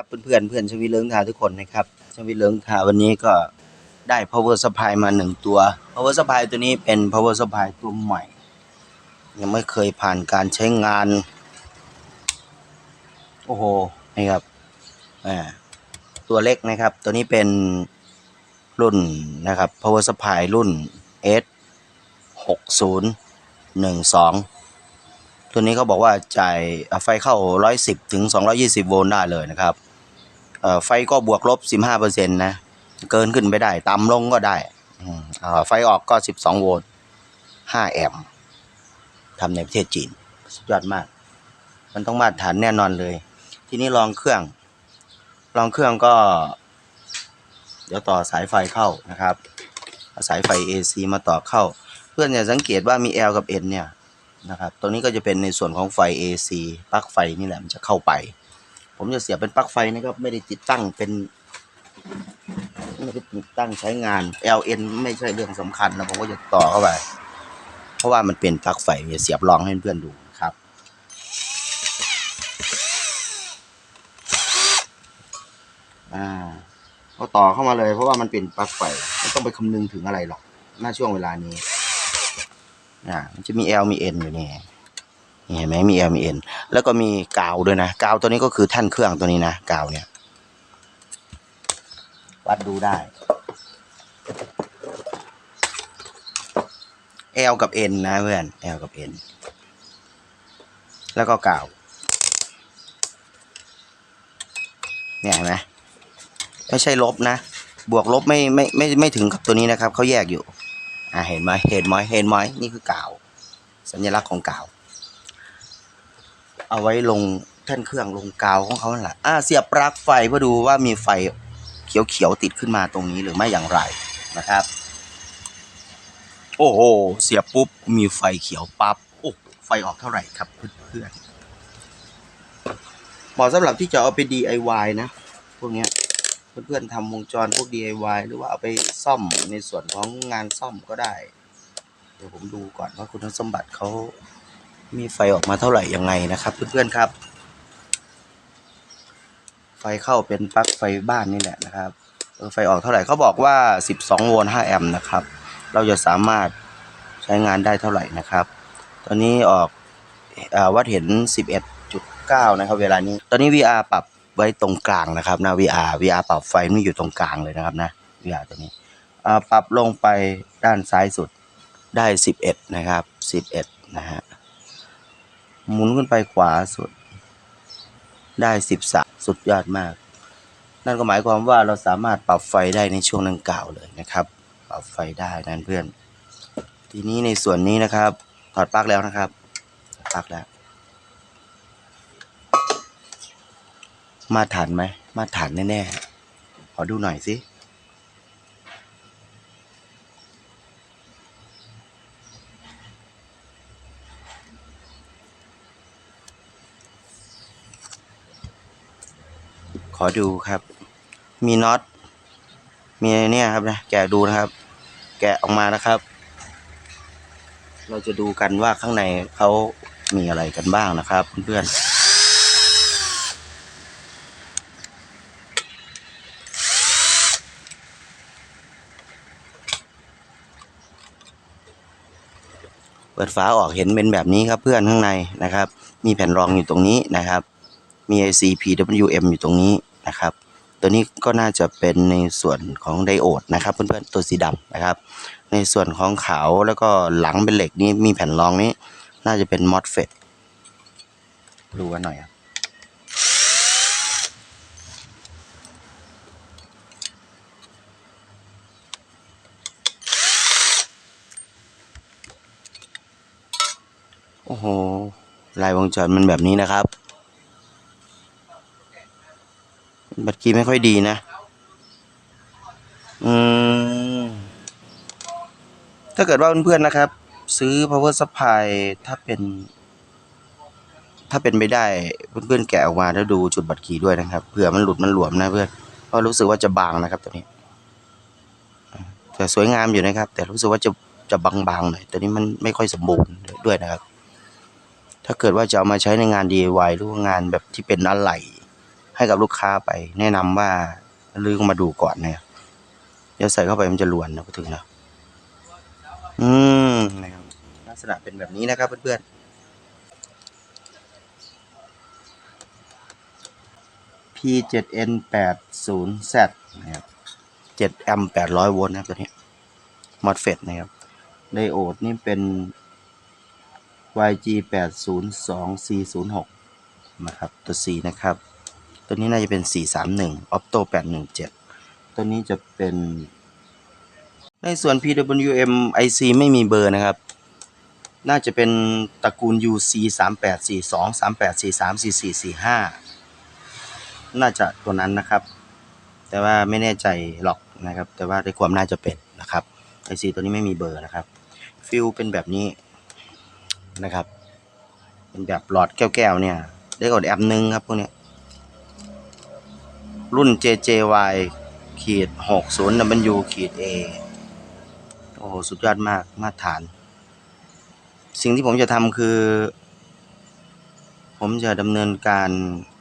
ครับเพื่อนๆเพื่อนชวิตเลิงทาทุกคนนะครับชวิตเลิงทาวันนี้ก็ได้ power supply มาหนึ่งตัว power supply ตัวนี้เป็น power supply ตัวใหม่ ยังไม่เคยผ่านการใช้งาน โอ้โหนี่ครับอ่าตัวเล็กนะครับ ตัวนี้เป็นรุ่นนะครับ power supply รุ่น S 6 0 1 2 ตัวนี้เขาบอกว่าจ่ายไฟเข้า 110 ถึง 220 โวลต์ได้เลยนะครับ ไฟก็บวกลบ 15%นะ เกินขึ้นไปได้ ต่ำลงก็ได้ไฟออกก็ 12 โวลต์ 5 แอมป์ทำในประเทศจีน สุดยอดมาก มันต้องมาตรฐานแน่นอนเลย ทีนี้ลองเครื่อง ลองเครื่องก็ เดี๋ยวต่อสายไฟเข้านะครับ สายไฟ AC มาต่อเข้า เพื่อนอย่าสังเกตว่ามี L กับ N เนี่ยนะครับตรงนี้ก็จะเป็นในส่วนของไฟ AC ปลั๊กไฟนี่แหละมันจะเข้าไป ผมจะเสียบเป็นปลั๊กไฟนะครับ ไม่ได้ติดตั้งเป็นไม่ได้ติดตั้งใช้งาน LN ไม่ใช่เรื่องสำคัญนะผมก็จะต่อเข้าไปเพราะว่ามันเป็นปลั๊กไฟเสียบลองให้เพื่อนดูครับ อ่าก็ต่อเข้ามาเลยเพราะว่ามันเป็นปลั๊กไฟไม่ต้องไปคำนึงถึงอะไรหรอกหน้าช่วงเวลานี้อ่ามันจะมี L มี N อยู่นี่นี่ เห็นไหมมี L มี N แล้วก็มีกาวด้วยนะกาวตัวนี้ก็คือแท่นเครื่องตัวนี้นะกาวเนี่ย วัดดูได้ L กับ N นะเพื่อน L กับ N แล้วก็กาวเนี่ยเห็นไหมไม่ใช่ลบนะ บวกลบไม่ไม่ไม่ไม่ถึงกับตัวนี้นะครับเขาแยกอยู่ อ่าเห็นไหมเห็นไหมเห็นไหมนี่คือกาว สัญลักษณ์ของกาว เอาไว้ลงแท่นเครื่องลงกาวของเขาแหละอ่าเสียบปลั๊กไฟเพื่อดูว่ามีไฟเขียวๆติดขึ้นมาตรงนี้หรือไม่อย่างไรนะครับ โอ้โหเสียบปุ๊บมีไฟเขียวปั๊บโอ้ไฟออกเท่าไหร่ครับเพื่อนๆเหมาะสำหรับที่จะเอาไป DIY นะพวกเนี้ยเพื่อนๆทำวงจรพวก DIY หรือว่าเอาไปซ่อมในส่วนของงานซ่อมก็ได้ เดี๋ยวผมดูก่อนว่าคุณสมบัติเขา มีไฟออกมาเท่าไหร่ยังไงนะครับ เพื่อนๆครับ ไฟเข้าเป็นปลั๊กไฟบ้านนี่แหละนะครับไฟออกเท่าไหร่เขาบอกว่า 12 โวลต์ 5 แอมป์นะครับ เราจะสามารถใช้งานได้เท่าไหร่นะครับ ตอนนี้ออกเอ่อวัดเห็น 11.9 นะครับ เวลานี้ ตอนนี้ VR ปรับไว้ตรงกลางนะครับนะ VR VR ปรับไฟไมันอยู่ตรงกลางเลยนะครับนะ VR ตัวนี้ปรับลงไปด้านซ้ายสุดได้ 11 นะครับ 11 นะฮะ หมุนขึ้นไปขวาสุด ได้13สุดยอดมาก นั่นก็หมายความว่าเราสามารถปรับไฟได้ในช่วงดังกล่าวเลยนะครับ ปรับไฟได้นั่นเพื่อน ทีนี้ในส่วนนี้นะครับถอดปลั๊กแล้วนะครับปลั๊กแล้ว มาฐานไหม มาฐานแน่ๆขอดูหน่อยสิ ขอดูครับ มีน็อต มีเนี่ยครับนะ แกะดูนะครับ แกะออกมานะครับ เราจะดูกันว่าข้างในเขามีอะไรกันบ้างนะครับ เพื่อนๆเปิดฝาออกเห็นเป็นแบบนี้ครับเพื่อนข้างในนะครับ มีแผ่นรองอยู่ตรงนี้นะครับ มี IC PWM อยู่ตรงนี้ นะครับ ตัวนี้ก็น่าจะเป็นในส่วนของไดโอดนะครับ เพื่อนๆตัวสีดำนะครับ ในส่วนของขาวแล้วก็หลังเป็นเหล็กนี้มีแผ่นรองนี้ น่าจะเป็นมอสเฟตดูกันหน่อยครับโอ้โหลายวงจรมันแบบนี้นะครับ บัตรคีย์ไม่ค่อยดีนะ อืม ถ้าเกิดว่าเพื่อนๆนะครับ ซื้อ power supply ถ้าเป็น ถ้าเป็นไม่ได้ เพื่อนๆแกะออกมาแล้วดูจุดบัตรคีย์ด้วยนะครับ เผื่อมันหลุดมันหลวมนะเพื่อนเพราะรู้สึกว่าจะบางนะครับตัวนี้ แต่สวยงามอยู่นะครับ แต่รู้สึกว่าจะจะบางๆหน่อยตัวนี้มันไม่ค่อยสมบูรณ์ด้วยนะครับ ถ้าเกิดว่าจะเอามาใช้ในงาน DIY หรือว่างานแบบที่เป็นอะไหล่ ให้กับลูกค้าไป แนะนำว่าลื้อมาดูก่อนเนี่ยเดี๋ยวใส่เข้าไปมันจะลวนนะพูดถึงนะอืมนะครับลักษณะเป็นแบบนี้นะครับเพื่อนๆ P7N80Z นะครับ7แอมป์800โวลต์นะครับตัวนี้มอสเฟตนะครับไดโอดนี่เป็น YG802C06 นะครับ ตัว C นะครับ ตัวนี้น่าจะเป็น 431 Opto 817 ตัวนี้จะเป็น ในส่วน PWM IC ไม่มีเบอร์นะครับ น่าจะเป็นตระกูล UC 3842 3843 4445 น่าจะตัวนั้นนะครับ แต่ว่าไม่แน่ใจหรอกนะครับ แต่ว่าในความน่าจะเป็นนะครับ IC ตัวนี้ไม่มีเบอร์นะครับ ฟิลเป็นแบบนี้นะครับ เป็นแบบหลอดแก้วๆเนี่ย ได้กดแอปหนึ่งครับพวกเนี้ย รุ่น JJY ขีด60 W ขีด A โอ้โห สุดยอดมาก มาตรฐาน สิ่งที่ผมจะทำคือ ผมจะดำเนินการ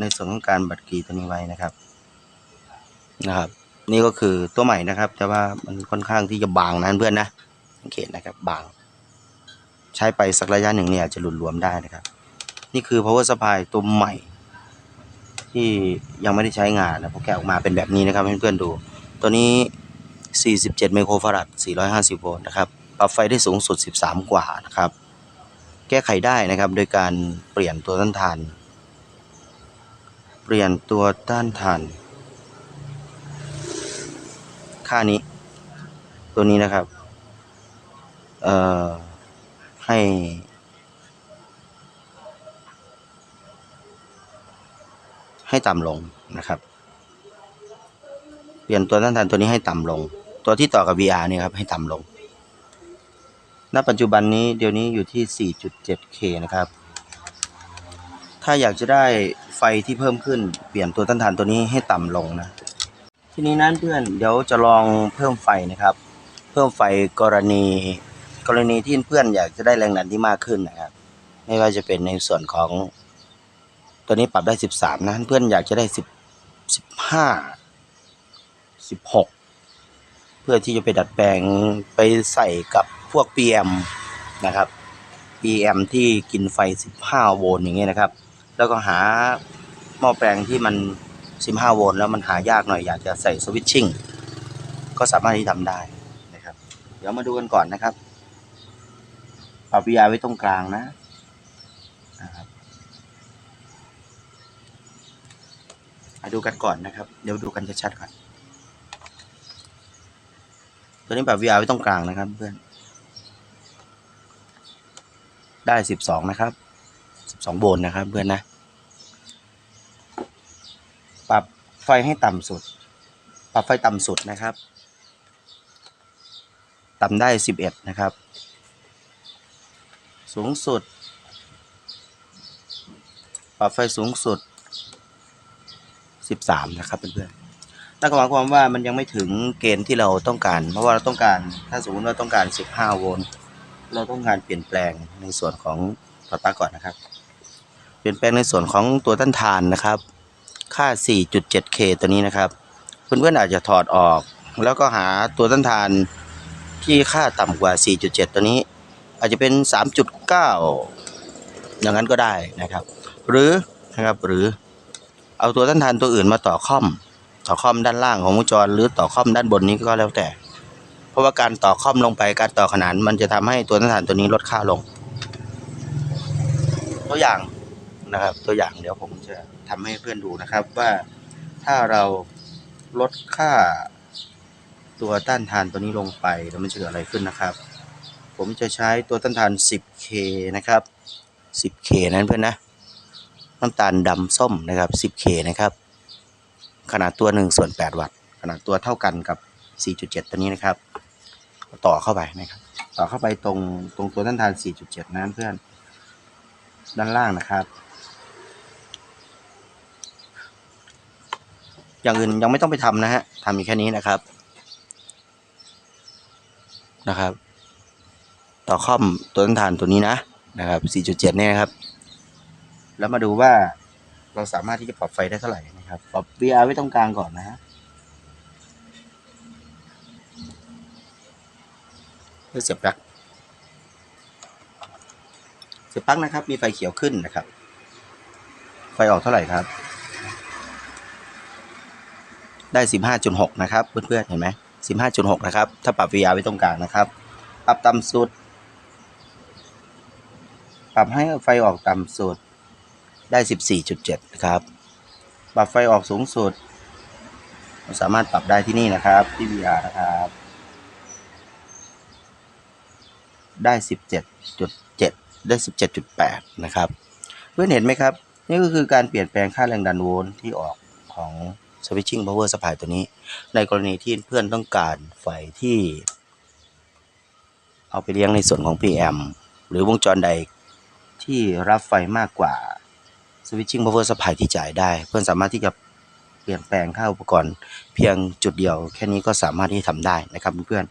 ในส่วนของการบัตรกีตัวนี้ไว้นะครับ นะครับ นี่ก็คือตัวใหม่นะครับ แต่ว่ามันค่อนข้างที่จะบางนะเพื่อนนะสังเกตนะครับ บาง ใช้ไปสักระยะหนึ่งเนี่ยจจะหลุดรวมได้นะครับ นี่คือ power supply ตัวใหม่ ที่ยังไม่ได้ใช้งานนะผมแกะออกมาเป็นแบบนี้นะครับให้เพื่อนๆดู ตัวนี้ 47 ไมโครฟาราด450 โวลต์นะครับปรับไฟได้สูงสุด 13 กว่านะครับ แก้ไขได้นะครับโดยการเปลี่ยนตัวต้านทาน เปลี่ยนตัวต้านทาน ค่านี้ ตัวนี้นะครับ เอ่อ ให้ ให้ต่ำลงนะครับ เปลี่ยนตัวต้านทานตัวนี้ให้ต่ำลง ตัวที่ต่อกับ VR เนี่ยครับให้ต่ำลง ณ ปัจจุบันนี้เดี๋ยวนี้อยู่ที่ 4.7K นะครับ ถ้าอยากจะได้ไฟที่เพิ่มขึ้น เปลี่ยนตัวต้านทานตัวนี้ให้ต่ำลงนะ ทีนี้นั้นเพื่อนเดี๋ยวจะลองเพิ่มไฟนะครับ เพิ่มไฟกรณีกรณีที่เพื่อนอยากจะได้แรงดันที่มากขึ้นนะครับ ไม่ว่าจะเป็นในส่วนของ ตัวนี้ปรับได้13นะ เพื่อนอยากจะได้10 15 16เพื่อที่จะไปดัดแปลงไปใส่กับพวก PM นะครับ PM ที่กินไฟ 15 โวลต์อย่างเงี้ยนะครับ แล้วก็หาหม้อแปลงที่มัน 15 โวลต์แล้วมันหายากหน่อยอยากจะใส่สวิตชิ่งก็สามารถที่ทำได้นะครับ เดี๋ยวมาดูกันก่อนนะครับปรับ VR ไว้ตรงกลางนะนะครับ ดูกันก่อนนะครับ เดี๋ยวดูกันชัดๆก่อน ตัวนี้ปรับ VR ไว้ตรงกลางนะครับเพื่อน ได้12นะครับ12โวลต์นะครับเพื่อนนะ ปรับไฟให้ต่ำสุด ปรับไฟต่ำสุดนะครับ ต่ำได้11นะครับ สูงสุด ปรับไฟสูงสุด 13 นะครับเพื่อนๆนั่นก็หมายความว่ามันยังไม่ถึงเกณฑ์ที่เราต้องการ เพราะว่าเราต้องการถ้าสมมติเราต้องการ 15 โวลต์เราต้องการเปลี่ยนแปลงในส่วนของต่อตาก่อนนะครับ เปลี่ยนแปลงในส่วนของตัวต้านทานนะครับ ค่า 4.7K ตัวนี้นะครับ เพื่อนๆอาจจะถอดออก แล้วก็หาตัวต้านทานที่ค่าต่ำกว่า 4.7 ตัวนี้ อาจจะเป็น 3.9 อย่างนั้นก็ได้นะครับ หรือนะครับหรือ เอาตัวต้านทานตัวอื่นมาต่อคอม ต่อคอมด้านล่างของวงจร หรือต่อคอมด้านบนนี้ก็แล้วแต่ เพราะว่าการต่อคอมลงไปการต่อขนาน มันจะทำให้ตัวต้านทานตัวนี้ลดค่าลง ตัวอย่างนะครับ ตัวอย่างเดี๋ยวผมจะทำให้เพื่อนดูนะครับว่าถ้าเราลดค่าตัวต้านทานตัวนี้ลงไปแล้วมันจะเกิดอะไรขึ้นนะครับ ผมจะใช้ตัวต้านทาน 10K นะครับ 10K นั้นเพื่อนนะ น้ำตาลดำส้มนะครับ 10K นะครับ ขนาดตัว1ส่วน8วัตต์ ขนาดตัวเท่ากันกับ 4.7 ตัวนี้นะครับ ต่อเข้าไปนะครับ ต่อเข้าไปตรงตรงตัวต้านทาน 4.7 นั้นเพื่อน ด้านล่างนะครับ อย่างอื่นยังไม่ต้องไปทำนะฮะทำอยู่แค่นี้นะครับนะครับ ต่อคอมตัวต้นทานตัวนี้นะนะครับ 4.7 เนี่ยนะครับ แล้วมาดูว่าเราสามารถที่จะปรับไฟได้เท่าไหร่นะครับนะครับปรับ VR ไว้ตรงกลางก่อนนะฮะเพื่อเสียบปลั๊กเสียบปลั๊กนะครับ มีไฟเขียวขึ้นนะครับ ไฟออกเท่าไหร่ครับ ได้สิบห้าจุดหกนะครับ เพื่อนๆเห็นไหมสิบห้าจุดหกนะครับ ถ้าปรับ VR ไว้ตรงกลางนะครับ ปรับต่ำสุด ปรับให้ไฟออกต่ำสุด ได้สิบสี่จุดเจ็ดนะครับ ปรับไฟออกสูงสุดสามารถปรับได้ที่นี่นะครับ ที่ VR นะครับ ได้สิบเจ็ดจุดเจ็ดได้สิบเจ็ดจุดแปดนะครับ เพื่อนเห็นไหมครับ นี่ก็คือการเปลี่ยนแปลงค่าแรงดันโวลต์ที่ออกของ switching power supply ตัวนี้ ในกรณีที่เพื่อนต้องการไฟที่ เอาไปเลี้ยงในส่วนของ PM หรือวงจรใดที่รับไฟมากกว่า switching power supply ที่จ่ายได้ เพื่อนสามารถที่จะเปลี่ยนแปลงค่าอุปกรณ์เพียงจุดเดียว แค่นี้ก็สามารถที่จะทำได้นะครับเพื่อน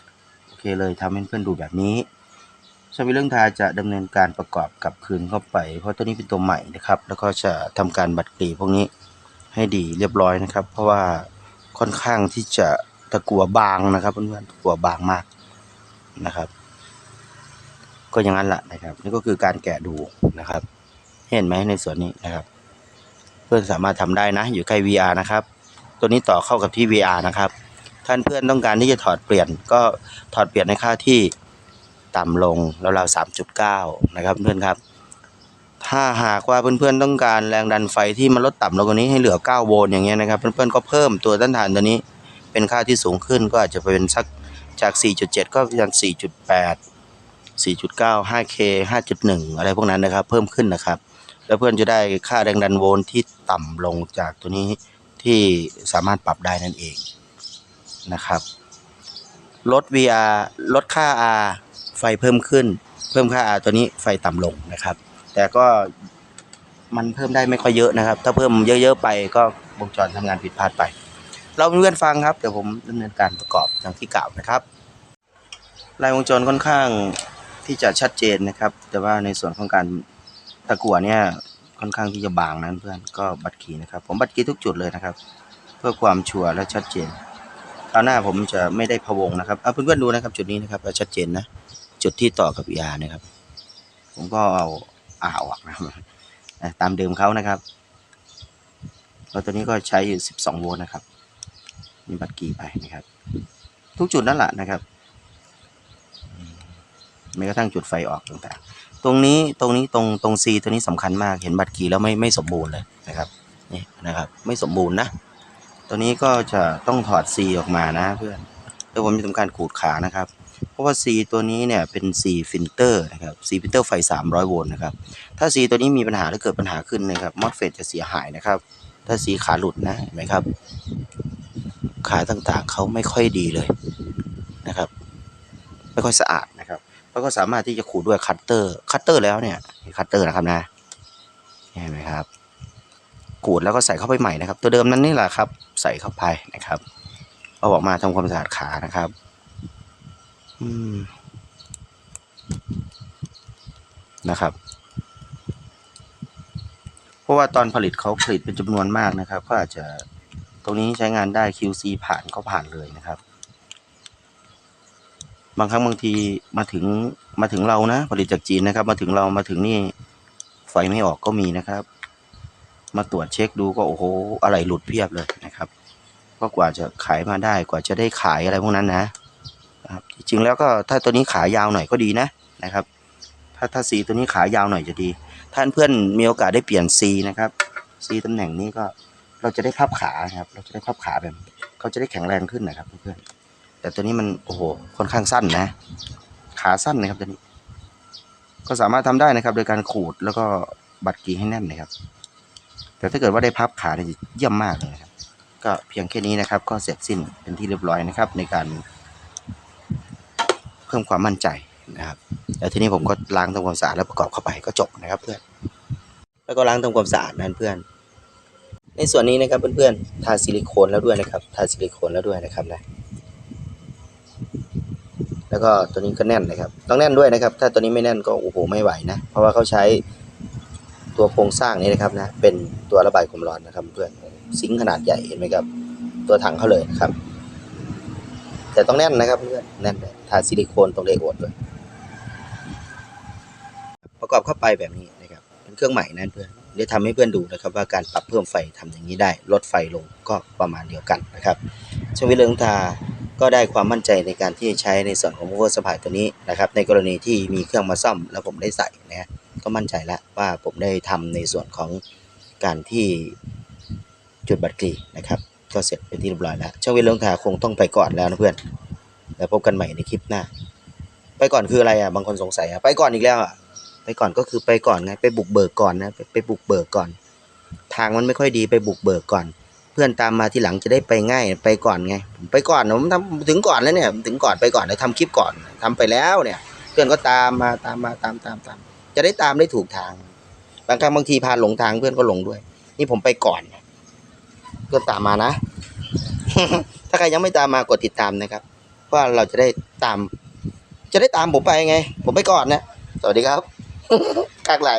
ๆโอเคเลยทำให้เพื่อนดูแบบนี้ชาวิเรื่องทาจะดำเนินการประกอบกับคืนเข้าไป เพราะตัวนี้เป็นตัวใหม่นะครับ แล้วก็จะทำการบัดกรีพวกนี้ให้ดีเรียบร้อยนะครับ เพราะว่าค่อนข้างที่จะตะกัวบางนะครับเพื่อนๆตะกัวบางมากนะครับ ก็อย่างนั้นแหละนะครับ นี่ก็คือการแกะดูนะครับ เห็นไหมในส่วนนี้นะครับ เพื่อนสามารถทำได้นะ อยู่ใกล้ VR นะครับ ตัวนี้ต่อเข้ากับที่ VR นะครับ ท่านเพื่อนต้องการที่จะถอดเปลี่ยน ก็ถอดเปลี่ยนในค่าที่ต่ำลงแล้วเราสามจุดเก้านะครับเพื่อนครับ ถ้าหากว่าเพื่อนๆต้องการแรงดันไฟที่มันลดต่ำลงกว่านี้ให้เหลือ 9 โวลต์อย่างเงี้ยนะครับ เพื่อนๆก็เพิ่มตัวต้านทานตัวนี้เป็นค่าที่สูงขึ้นก็อาจจะเป็นสักจาก 4.7 ก็เป็น4.8 4.9 5K 5.1 อะไรพวกนั้นนะครับ เพิ่มขึ้นนะครับ แล้วเพื่อนจะได้ค่าแรงดันโวลต์ที่ต่ำลงจากตัวนี้ที่สามารถปรับได้นั่นเองนะครับลด VR ลดค่า R ไฟเพิ่มขึ้น เพิ่มค่า R ตัวนี้ไฟต่ำลงนะครับ แต่ก็มันเพิ่มได้ไม่ค่อยเยอะนะครับ ถ้าเพิ่มเยอะ ๆ ไปก็วงจรทำงานผิดพลาดไป เราเพื่อนฟังครับเดี๋ยวผมดำเนินการประกอบอย่างที่กล่าวนะครับลายวงจรค่อนข้างที่จะชัดเจนนะครับ แต่ว่าในส่วนของการ ตะกั่วเนี่ยค่อนข้างที่จะบางนั้นเพื่อนก็บัดขีนะครับ ผมบัดขีทุกจุดเลยนะครับ เพื่อความชัวร์และชัดเจนคราวหน้าผมจะไม่ได้พะวงนะครับเอาเพื่อนๆดูนะครับ จุดนี้นะครับชัดเจนนะจุดที่ต่อกับยานะครับ ผมก็เอาอ่าออกนะครับตามเดิมเขานะครับแล้วตัวนี้ก็ใช้อยู่ 12 โวลต์นะครับ มีบัตรกีไปนะครับ ทุกจุดนั่นแหละนะครับอืมแม้กระทั่งจุดไฟออกต่างๆ ตรงนี้ตรงนี้ตรงตรง C ตัวนี้สำคัญมากเห็นบัตรกีแล้วไม่ไม่สมบูรณ์เลยนะครับนี่นะครับไม่สมบูรณ์นะตัวนี้ก็จะต้องถอด C ออกมานะเพื่อนแล้วผมจะทำการขูดขานะครับ เพราะว่า C ตัวนี้เนี่ยเป็น C ฟิลเตอร์นะครับ C ฟิลเตอร์ไฟ 300 โวลต์นะครับถ้า C ตัวนี้มีปัญหาหรือเกิดปัญหาขึ้นนะครับมอสเฟตจะเสียหายนะครับ ถ้า C ขาหลุดนะเห็นไหมครับ ขาต่างๆเขาไม่ค่อยดีเลยนะครับ ไม่ค่อยสะอาดนะครับ แล้วก็สามารถที่จะขูดด้วยคัตเตอร์ คัตเตอร์แล้วเนี่ยคัตเตอร์นะครับนะเห็นไหมครับขูดแล้วก็ใส่เข้าไปใหม่นะครับ ตัวเดิมนั้นนี่แหละครับ ใส่เข้าไปนะครับเอาออกมาทำความสะอาดขานะครับ อืมนะครับ เพราะว่าตอนผลิตเขาผลิตเป็นจำนวนมากนะครับ ก็อาจจะตรงนี้ใช้งานได้ QC ผ่านก็ผ่านเลยนะครับ บางครั้งบางทีมาถึงมาถึงเรานะ ผลิตจากจีนนะครับ มาถึงเรามาถึงนี่ไฟไม่ออกก็มีนะครับ มาตรวจเช็คดูก็โอ้โหอะไรหลุดเพียบเลยนะครับก็กว่าจะขายมาได้กว่าจะได้ขายอะไรพวกนั้นนะครับจริงๆแล้วก็ถ้าตัวนี้ขายาวหน่อยก็ดีนะนะครับ ถ้าถ้าสีตัวนี้ขายาวหน่อยจะดี ท่านเพื่อนมีโอกาสได้เปลี่ยนซีนะครับซีตำแหน่งนี้ก็เราจะได้พับขาครับ เราจะได้พับขาแบบเขาจะได้แข็งแรงขึ้นนะครับเพื่อนๆ แต่ตัวนี้มันโอ้โหค่อนข้างสั้นนะ ขาสั้นนะครับตัวนี้ ก็สามารถทำได้นะครับ โดยการขูดแล้วก็บัดกีให้แน่นนะครับ แต่ถ้าเกิดว่าได้พับขาเนี่ยจะเยี่ยมมากเลยครับ ก็เพียงแค่นี้นะครับ ก็เสร็จสิ้นเป็นที่เรียบร้อยนะครับ ในการ เพิ่มความมั่นใจนะครับแล้วทีนี้ผมก็ล้างทำความสะอาดแล้วประกอบเข้าไปก็จบนะครับเพื่อน แล้วก็ล้างทำความสะอาดนั่นเพื่อน ในส่วนนี้นะครับเพื่อนๆทาซิลิโคนแล้วด้วยนะครับ ทาซิลิโคนแล้วด้วยนะครับนะ แล้วก็ตัวนี้ก็แน่นนะครับ ต้องแน่นด้วยนะครับ ถ้าตัวนี้ไม่แน่นก็โอ้โหไม่ไหวนะ เพราะว่าเขาใช้ตัวโครงสร้างนี้นะครับนะ เป็นตัวระบายความร้อนนะครับเพื่อน ซิงขนาดใหญ่เห็นไหมครับ ตัวถังเขาเลยนะครับ แต่ต้องแน่นนะครับเพื่อนแน่นเลยทาซิลิโคนตรงเลโอดด้วย ประกอบเข้าไปแบบนี้นะครับ เป็นเครื่องใหม่นั่นเพื่อนเดี๋ยวทำให้เพื่อนดูนะครับ ว่าการปรับเพิ่มไฟทำอย่างนี้ได้ ลดไฟลงก็ประมาณเดียวกันนะครับช่างวิเรืองทา ก็ได้ความมั่นใจในการที่ใช้ในส่วนของ power supply ตัวนี้นะครับ ในกรณีที่มีเครื่องมาซ่อมแล้วผมได้ใส่นะฮะก็มั่นใจแล้วว่าผมได้ทำในส่วนของการที่จุดบัตรกรีนะครับ ก็เสร็จเป็นที่เรียบร้อยแล้ว ช่างวิทย์เรืองทาคงต้องไปก่อนแล้วนะเพื่อน แล้วพบกันใหม่ในคลิปหน้า ไปก่อนคืออะไรอะบางคนสงสัยอะไปก่อนอีกแล้วอะไปก่อนก็คือไปก่อนไงไปบุกเบิกก่อนนะไปบุกเบิกก่อน ทางมันไม่ค่อยดีไปบุกเบิกก่อน เพื่อนตามมาทีหลังจะได้ไปง่ายไปก่อนไงผมไปก่อนผมทำถึงก่อนแล้วเนี่ยถึงก่อนไปก่อนเลยทำคลิปก่อนทำไปแล้วเนี่ย เพื่อนก็ตามมาตามมาตามตามตามจะได้ตามได้ถูกทาง บางครั้งบางทีพาหลงทางเพื่อนก็หลงด้วย นี่ผมไปก่อนเพื่อนตามมานะ ถ้าใครยังไม่ตามมากดติดตามนะครับว่าเราจะได้ตาม จะได้ตามผมไปไง ผมไปก่อนนะ สวัสดีครับกากไหล